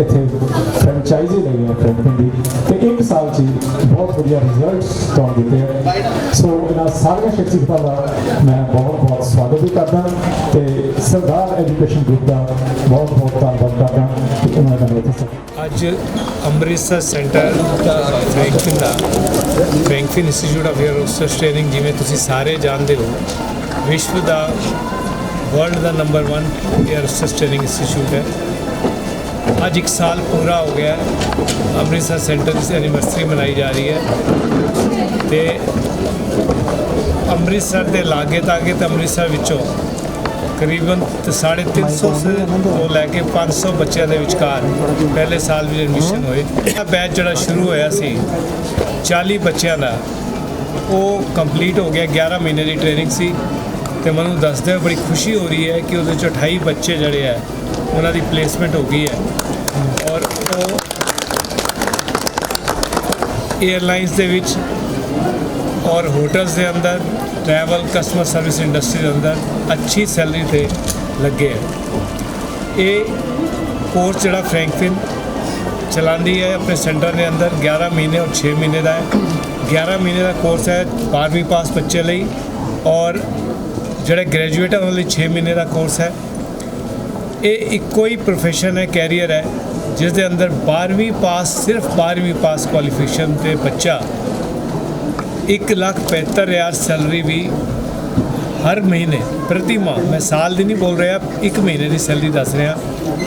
ਇੱਥੇ ਫਰੈਂਚਾਈਜ਼ੀ ਲਈ ਹੈ ਫਰੈਂਕਲਿਨ ਦੀ ਤੇ ਇੱਕ ਸਾਲ 'ਚ ਬਹੁਤ ਵਧੀਆ ਰਿਜ਼ਲਟਸ ਤੁਹਾਨੂੰ ਦਿੱਤੇ ਹੈ ਸੋ ਇਹਨਾਂ ਸਾਰੀਆਂ ਸ਼ਖਸੀਅਤਾਂ ਦਾ ਮੈਂ ਬਹੁਤ ਬਹੁਤ ਸਵਾਗਤ ਵੀ ਕਰਦਾ ਤੇ ਸਰਦਾਰ ਐਜੂਕੇਸ਼ਨ ਗਰੁੱਪ ਦਾ ਬਹੁਤ ਬਹੁਤ ਧੰਨਵਾਦ ਕਰਦਾ ਕਿ ਉਹਨਾਂ ਨੇ ਮੈਨੂੰ ਅੱਜ ਅੰਮ੍ਰਿਤਸਰ ਸੈਂਟਰ ਦਾ banking the Frankfinn institute of air training ਜਿਵੇਂ ਤੁਸੀਂ ਸਾਰੇ ਜਾਣਦੇ ਹੋ, ਵਿਸ਼ਵ ਦਾ ਵਰਲਡ ਦਾ ਨੰਬਰ 1 에ਅਰ ਟ੍ਰੇਨਿੰਗ ਇੰਸਟੀਚਿਊਟ ਹੈ। ਅੱਜ ਇੱਕ ਸਾਲ ਪੂਰਾ ਹੋ ਗਿਆ ਅੰਮ੍ਰਿਤਸਰ ਸੈਂਟਰ ਦੀ ਐਨੀਵਰਸਰੀ ਮਨਾਈ ਜਾ ਰਹੀ ਹੈ। ਤੇ ਅੰਮ੍ਰਿਤਸਰ ਦੇ ਲਾਗੇ ਤਾਗੇ ਤੇ ਅੰਮ੍ਰਿਤਸਰ ਵਿੱਚੋਂ ਕਰੀਬਨ 350 ਤੋਂ ਲੈ ਕੇ 500 ਬੱਚਿਆਂ ਦੇ ਵਿਚਕਾਰ ਪਹਿਲੇ ਸਾਲ ਵਿੱਚ ਐਡਮਿਸ਼ਨ ਹੋਏ। ਇਹ ਬੈਚ ਜਿਹੜਾ ਸ਼ੁਰੂ ਹੋਇਆ ਸੀ 40 ਬੱਚਿਆਂ ਦਾ, ਉਹ ਕੰਪਲੀਟ ਹੋ ਗਿਆ 11 ਮਹੀਨੇ ਦੀ ਟ੍ਰੇਨਿੰਗ ਸੀ। ਤੇ ਮੈਨੂੰ ਦੱਸਦੇ ਹੋਏ ਬੜੀ ਖੁਸ਼ੀ ਹੋ ਰਹੀ ਹੈ ਕਿ ਉਹਦੇ ਚ 28 ਬੱਚੇ ਜਿਹੜੇ ਆ, ਉਹਨਾਂ ਦੀ ਪਲੇਸਮੈਂਟ ਹੋ ਗਈ ਹੈ ਔਰ ਉਹ ਏਅਰਲਾਈਨਸ ਦੇ ਵਿੱਚ ਔਰ ਹੋਟਲਸ ਦੇ ਅੰਦਰ ਟਰੈਵਲ ਕਸਟਮਰ ਸਰਵਿਸ ਇੰਡਸਟਰੀ ਦੇ ਅੰਦਰ ਅੱਛੀ ਸੈਲਰੀ ਤੇ ਲੱਗੇ ਹੈ ਇਹ ਕੋਰਸ ਜਿਹੜਾ ਫ੍ਰੈਂਕਫਿਨ ਚਲਾਉਂਦੀ ਹੈ, ਆਪਣੇ ਸੈਂਟਰ ਦੇ ਅੰਦਰ 11 ਮਹੀਨੇ ਔਰ 6 ਮਹੀਨੇ ਦਾ ਹੈ। 11 ਮਹੀਨੇ ਦਾ ਕੋਰਸ ਹੈ 12ਵੀਂ ਪਾਸ ਬੱਚੇ ਲਈ ਔਰ ਜਿਹੜੇ ਗ੍ਰੈਜੂਏਟ ਹੈ ਉਹਨਾਂ ਲਈ 6 ਮਹੀਨੇ ਦਾ ਕੋਰਸ ਹੈ। ਇਹ ਇੱਕੋ ਹੀ ਪ੍ਰੋਫੈਸ਼ਨ ਹੈ ਕੈਰੀਅਰ ਹੈ। ਜਿਸ ਦੇ ਅੰਦਰ 12ਵੀਂ ਪਾਸ, ਸਿਰਫ 12ਵੀਂ ਪਾਸ ਕੁਆਲੀਫਿਕੇਸ਼ਨ ਤੇ ਬੱਚਾ ਇੱਕ ਲੱਖ ਪੈਂਹੱਤਰ ਹਜ਼ਾਰ ਸੈਲਰੀ ਵੀ ਹਰ ਮਹੀਨੇ, ਪ੍ਰਤੀ ਮਾਹ, ਮੈਂ ਸਾਲ ਦੀ ਨਹੀਂ ਬੋਲ ਰਿਹਾ, ਇੱਕ ਮਹੀਨੇ ਦੀ ਸੈਲਰੀ ਦੱਸ ਰਿਹਾ,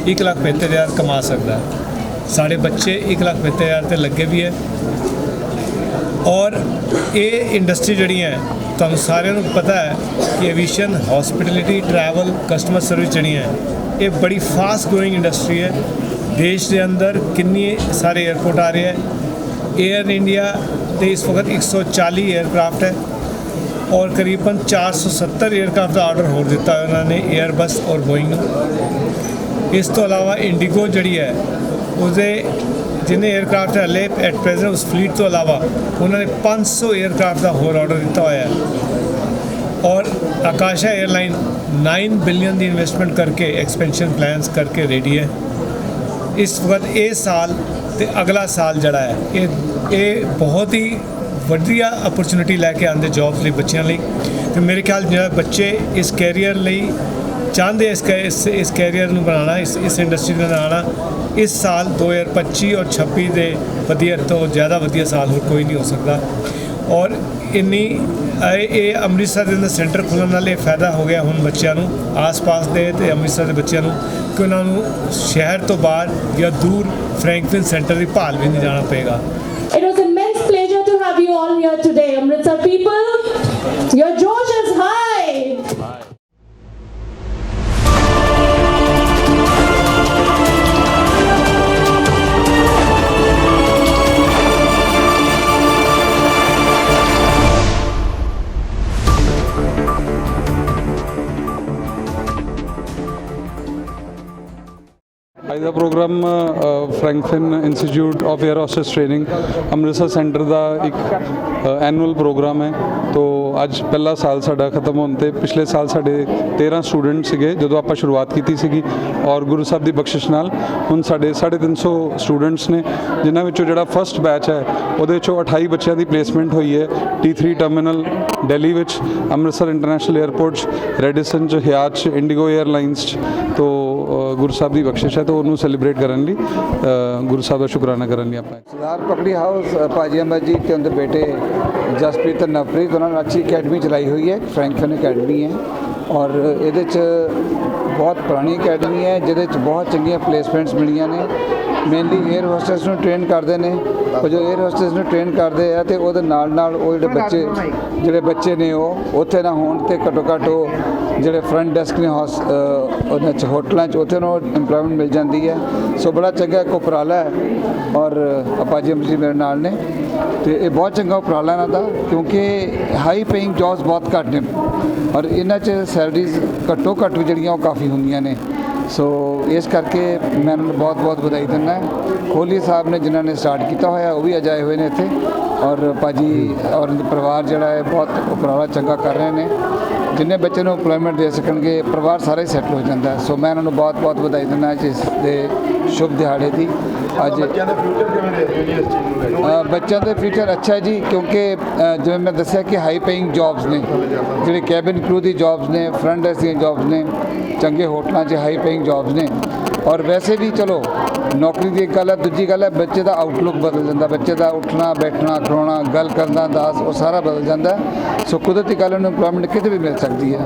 ਇੱਕ ਲੱਖ ਪੈਂਹੱਤਰ ਹਜ਼ਾਰ ਕਮਾ ਸਕਦਾ। ਹੈ ਸਾਡੇ ਬੱਚੇ ਇੱਕ ਲੱਖ ਪੈਂਹੱਤਰ ਹਜ਼ਾਰ ਤੇ ਲੱਗੇ ਵੀ ਹੈ। ਔਰ ਇਹ ਇੰਡਸਟਰੀ ਜਿਹੜੀ ਹੈ, ਤੁਹਾਨੂੰ ਸਾਰਿਆਂ ਨੂੰ ਪਤਾ ਹੈ ਕਿ aviation hospitality travel customer service ਜਿਹੜੀਆਂ ਹੈ, ਇਹ ਬੜੀ ਫਾਸਟ ਗਰੋਇੰਗ ਇੰਡਸਟਰੀ ਹੈ। ਦੇਸ਼ ਦੇ ਅੰਦਰ ਕਿੰਨੇ ਸਾਰੇ 에ਅਰਪੋਰਟ ਆ ਰਹੇ ਹੈ। 에ਅਰ ਇੰਡੀਆ ਤੇ ਇਸ ਵਕਤ 140 에ਅਰਕ੍ਰਾਫਟ ਹੈ ਔਰ ਕਰੀਬਨ 470 에ਅਰਕ੍ਰਾਫਟ ਦਾ ਆਰਡਰ ਹੋਰ ਦਿੱਤਾ ਉਹਨਾਂ ਨੇ 에ਅਰਬਸ ਔਰ ਬੋਇੰਗ ਨੂੰ। ਇਸ ਤੋਂ ਇਲਾਵਾ ਇੰਡੀਗੋ ਜਿਹੜੀ ਹੈ, ਉਹਦੇ ਜਿੰਨੇ 에ਅਰਕ੍ਰਾਫਟ ਹਲੇ ਐਟ ਪ੍ਰੈਜ਼ੈਂਟ ਉਸ ਫਲੀਟ ਤੋਂ ਇਲਾਵਾ ਉਹਨਾਂ ਨੇ 500 에ਅਰਕ੍ਰਾਫਟ ਦਾ ਹੋਰ ਆਰਡਰ ਦਿੱਤਾ ਹੋਇਆ ਹੈ। ਔਰ ਆਕਾਸ਼ਾ 에ਅਰਲਾਈਨ 9 ਬਿਲੀਅਨ ਦੀ ਇਨਵੈਸਟਮੈਂਟ ਕਰਕੇ ਐਕਸਪੈਂਸ਼ਨ ਪਲਾਨਸ ਕਰਕੇ ਰੈਡੀ ਹੈ। ਇਸ ਵਕਤ ਇਹ ਸਾਲ ਤੇ ਅਗਲਾ ਸਾਲ ਜਿਹੜਾ ਹੈ, ਇਹ ਇਹ ਬਹੁਤ ਹੀ ਵਧੀਆ ਅਪਰਚੂਨਿਟੀ ਲੈ ਕੇ ਆਉਂਦੇ ਜੌਬਸ ਲਈ ਬੱਚਿਆਂ ਲਈ। ਤੇ ਮੇਰੇ ਖਿਆਲ ਜਿਹੜਾ ਬੱਚੇ ਇਸ ਕੈਰੀਅਰ ਲਈ ਚਾਹੁੰਦੇ ਇਸ ਕੈ- ਇਸ ਇਸ ਕੈਰੀਅਰ ਨੂੰ ਬਣਾਉਣਾ, ਇਸ ਇਸ ਇੰਡਸਟਰੀ ਨੂੰ ਬਣਾਉਣਾ, ਇਸ ਸਾਲ 2025 ਔਰ 26 ਦੇ ਵਧੀਆ ਤੋਂ ਜ਼ਿਆਦਾ ਵਧੀਆ ਸਾਲ ਹੋਰ ਕੋਈ ਨਹੀਂ ਹੋ ਸਕਦਾ। ਔਰ ਇੰਨੀ ਇਹ ਅੰਮ੍ਰਿਤਸਰ ਦੇ ਅੰਦਰ ਸੈਂਟਰ ਖੁੱਲ੍ਹਣ ਨਾਲ ਇਹ ਫਾਇਦਾ ਹੋ ਗਿਆ ਹੁਣ ਬੱਚਿਆਂ ਨੂੰ ਆਸ-ਪਾਸ ਦੇ ਤੇ ਅੰਮ੍ਰਿਤਸਰ ਦੇ ਬੱਚਿਆਂ ਨੂੰ ਕਿ ਉਹਨਾਂ ਨੂੰ ਸ਼ਹਿਰ ਤੋਂ ਬਾਹਰ ਜਾਂ ਦੂਰ ਫ੍ਰੈਂਕਫਿਨ ਸੈਂਟਰ ਦੀ ਭਾਲ ਵੀ ਨਹੀਂ ਜਾਣਾ ਪਏਗਾ It was immense pleasure to have you all here today, Amritsar people. Your ਅੱਜ ਦਾ programme Frankfinn institute of air hostess training Amritsar centre ਦਾ ਇੱਕ ਐਨੂਅਲ ਪ੍ਰੋਗਰਾਮ ਹੈ। ਤੋਂ ਅੱਜ ਪਹਿਲਾ ਸਾਲ ਸਾਡਾ ਖਤਮ ਹੋਣ ਤੇ ਪਿਛਲੇ ਸਾਲ ਸਾਡੇ 13 ਸਟੂਡੈਂਟ ਸੀਗੇ, ਜਦੋਂ ਆਪਾਂ ਸ਼ੁਰੂਆਤ ਕੀਤੀ ਸੀਗੀ ਔਰ ਗੁਰੂ ਸਾਹਿਬ ਦੀ ਬਖਸ਼ਿਸ਼ ਨਾਲ। ਹੁਣ ਸਾਡੇ 350 ਸਟੂਡੈਂਟਸ ਨੇ, ਜਿਨ੍ਹਾਂ ਵਿੱਚੋਂ ਜਿਹੜਾ ਫਰਸਟ ਬੈਚ ਹੈ, ਉਹਦੇ ਵਿੱਚੋਂ 28 ਬੱਚਿਆਂ ਦੀ ਪਲੇਸਮੈਂਟ ਹੋਈ ਹੈ। T3 ਟਰਮੀਨਲ ਦਿੱਲੀ ਵਿੱਚ, ਅੰਮ੍ਰਿਤਸਰ ਇੰਟਰਨੈਸ਼ਨਲ 에ਅਰਪੋਰਟ 'ਚ ਰੈਡੀਸਨ 'ਚ ਹਿਆਤ 'ਚ ਇੰਡੀਗੋ 에ਅਰਲਾਈਨਸ 'ਚ। ਤੋਂ ਗੁਰੂ ਸਾਹਿਬ ਦੀ ਬਖਸ਼ਿਸ਼ ਹੈ, ਤੋਂ ਉਹਨੂੰ ਸੈਲੀਬ੍ਰੇਟ ਕਰਨ ਲਈ ਗੁਰੂ ਸਾਹਿਬ ਦਾ ਸ਼ੁਕਰਾਨਾ ਕਰਨ ਲਈ ਆਪਾਂ ਸਰਦਾਰ ਪਕੜੀ ਹਾਊਸ ਅ, ਭਾਜੀ ਅੰਬਾ ਜੀ ਤੇ ਉਹਦੇ ਬੇਟੇ ਜਸਪ੍ਰੀਤ ਤੇ ਨਵਪ੍ਰੀਤ ਉਹਨਾਂ ਨੇ ਅੱਛੀ ਅਕੈਡਮੀ ਚਲਾਈ ਹੋਈ ਹੈ ਫ੍ਰੈਂਕਫਿਨ ਅਕੈਡਮੀ ਹੈ। ਔਰ ਇਹਦੇ ਚ ਬਹੁਤ ਪੁਰਾਣੀ ਅਕੈਡਮੀ ਹੈ ਜਿਹਦੇ ਚ ਬਹੁਤ ਚੰਗੀਆਂ ਪਲੇਸਮੈਂਟਸ ਮਿਲੀਆਂ ਨੇ। ਮੇਨਲੀ 에ਅਰ ਹੋਸਟਸ ਨੂੰ ਟ੍ਰੇਨ ਕਰਦੇ ਨੇ। ਉਹ ਜੋ 에ਅਰ ਹੋਸਟਸ ਨੂੰ ਟ੍ਰੇਨ ਕਰਦੇ ਆ ਤੇ ਉਹਦੇ ਨਾਲ ਨਾਲ ਉਹ ਜਿਹੜੇ ਬੱਚੇ ਜਿਹੜੇ ਬੱਚੇ ਨੇ ਉਹ ਉੱਥੇ ਨਾ ਹੋਣ ਤੇ ਘੱਟੋ ਘੱਟ ਉਹ ਜਿਹੜੇ ਫਰੰਟ ਡੈਸਕ ਨੇ ਹਾਸ ਉਹਨਾਂ ਚ ਹੋਟਲਾਂ ਚ, ਉੱਥੇ ਨੂੰ ਇੰਪਲੋਇਮੈਂਟ ਮਿਲ ਜਾਂਦੀ ਹੈ। ਸੋ ਬੜਾ ਚੰਗਾ ਇੱਕ ਉਪਰਾਲਾ ਹੈ ਔਰ ਆਪਾ ਜੀ ਜੀ ਮੇਰੇ ਨਾਲ ਨੇ। ਤੇ ਇਹ ਬਹੁਤ ਚੰਗਾ ਉਪਰਾਲਾ ਇਹਨਾਂ ਦਾ, ਕਿਉਂਕਿ ਹਾਈ ਪੇਇੰਗ ਜੌਬਸ ਬਹੁਤ ਘੱਟ ਨੇ ਔਰ ਇਹਨਾਂ 'ਚ ਸੈਲਰੀਜ਼ ਘੱਟੋ ਘੱਟ ਵੀ ਜਿਹੜੀਆਂ ਉਹ ਕਾਫੀ ਹੁੰਦੀਆਂ ਨੇ। ਸੋ ਇਸ ਕਰਕੇ ਮੈਂ ਉਹਨਾਂ ਨੂੰ ਬਹੁਤ ਬਹੁਤ ਵਧਾਈ ਦਿੰਦਾ ਕੋਹਲੀ ਸਾਹਿਬ ਨੇ ਜਿਨ੍ਹਾਂ ਨੇ ਸਟਾਰਟ ਕੀਤਾ ਹੋਇਆ, ਉਹ ਵੀ ਅਜਾਏ ਹੋਏ ਨੇ ਇੱਥੇ। ਔਰ ਭਾਜੀ ਔਰ ਇਹਨਾਂ ਪਰਿਵਾਰ ਜਿਹੜਾ ਹੈ, ਬਹੁਤ ਉਪਰਾਲਾ ਚੰਗਾ ਕਰ ਰਹੇ ਨੇ। ਜਿੰਨੇ ਬੱਚੇ ਨੂੰ ਇੰਪਲੋਇਮੈਂਟ ਦੇ ਸਕਣਗੇ ਪਰਿਵਾਰ ਸਾਰਾ ਸੈਟਲ ਹੋ ਜਾਂਦਾ। ਸੋ ਮੈਂ ਇਹਨਾਂ ਨੂੰ ਬਹੁਤ-ਬਹੁਤ ਵਧਾਈ ਦਿੰਦਾ ਇਸ ਦੇ ਸ਼ੁਭ ਦਿਹਾੜੇ ਦੀ। ਅੱਜ ਬੱਚਿਆਂ ਦਾ ਫਿਊਚਰ ਕਿਵੇਂ ਦੇਖਦੇ ਹੋ ਜੀ ਇਸ ਚੀਜ਼ ਨੂੰ ਲੈ ਕੇ? ਅ, ਬੱਚਿਆਂ ਦਾ ਫਿਊਚਰ ਅੱਛਾ ਹੈ ਜੀ ਕਿਉਂਕਿ ਜਿਵੇਂ ਮੈਂ ਦੱਸਿਆ ਕਿ ਹਾਈ ਪੇਇੰਗ ਜੌਬਸ ਨੇ ਜਿਹੜੇ ਕੈਬਿਨ ਕਰੂ ਦੀ ਜੌਬਸ ਨੇ ਫਰੰਟ ਡੈਸਕ ਦੀਆਂ ਜੌਬਸ ਨੇ ਚੰਗੇ ਹੋਟਲਾਂ 'ਚ ਹਾਈ ਪੇਇੰਗ ਜੌਬਸ ਨੇ। ਔਰ ਵੈਸੇ ਵੀ ਚਲੋ ਨੌਕਰੀ ਦੀ ਇੱਕ ਗੱਲ ਹੈ, ਦੂਜੀ ਗੱਲ ਹੈ, ਬੱਚੇ ਦਾ ਆਊਟਲੁੱਕ ਬਦਲ ਜਾਂਦਾ, ਬੱਚੇ ਦਾ ਉੱਠਣਾ, ਬੈਠਣਾ, ਖਲੋਣਾ, ਗੱਲ ਕਰਨਾ ਦਾ ਅੰਦਾਜ਼ ਉਹ ਸਾਰਾ ਬਦਲ ਜਾਂਦਾ ਸੋ ਕੁਦਰਤੀ ਗੱਲ ਨੂੰ ਇੰਪਲੋਇਮੈਂਟ ਕਿਤੇ ਵੀ ਮਿਲ ਸਕਦੀ ਹੈ।